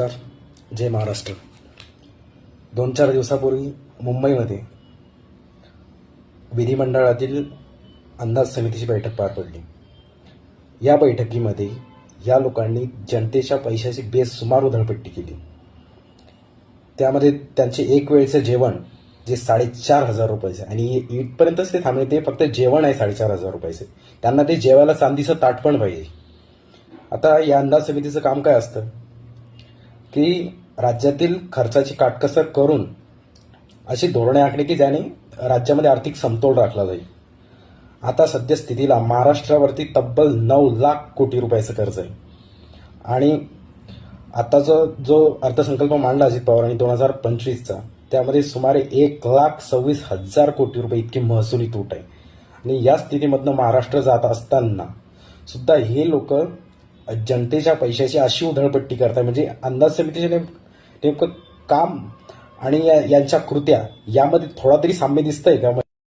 नमस्कार. जय महाराष्ट्र. दोन चार दिवसापूर्वी मुंबईमध्ये विधिमंडळातील अंदाज समितीची बैठक पार पडली. या बैठकीमध्ये या लोकांनी जनतेच्या पैशाची बेसुमार उधळपट्टी केली. त्यामध्ये त्यांचे एक वेळचं जेवण जे साडेचार हजार रुपयाचे आणि इथपर्यंतच ते थांबले ते फक्त जेवण आहे साडेचार हजार रुपयाचे. त्यांना ते जेवायला चांदीचं ताट पण पाहिजे. आता या अंदाज समितीचं काम काय असतं? की राज्यातील खर्चाची काटकसर करून अशी धोरणे आखली की ज्याने राज्यामध्ये आर्थिक समतोल राखला जाईल. आता सद्यस्थितीला महाराष्ट्रावरती तब्बल नऊ लाख कोटी रुपयाचं कर्ज आहे. आणि आताचा जो जो अर्थसंकल्प मांडला अजित पवारांनी दोन हजार पंचवीसचा त्यामध्ये सुमारे एक लाख सव्वीस हजार कोटी रुपये इतकी महसुली तूट आहे. आणि या स्थितीमधनं महाराष्ट्र जात असताना सुद्धा हे लोक जनतेच्या पैशाची अशी उधळपट्टी करताय. म्हणजे अंदाज समितीचे नेम नेमकं काम आणि या- यांच्या कृत्या यामध्ये थोडा तरी साम्य दिसतंय का?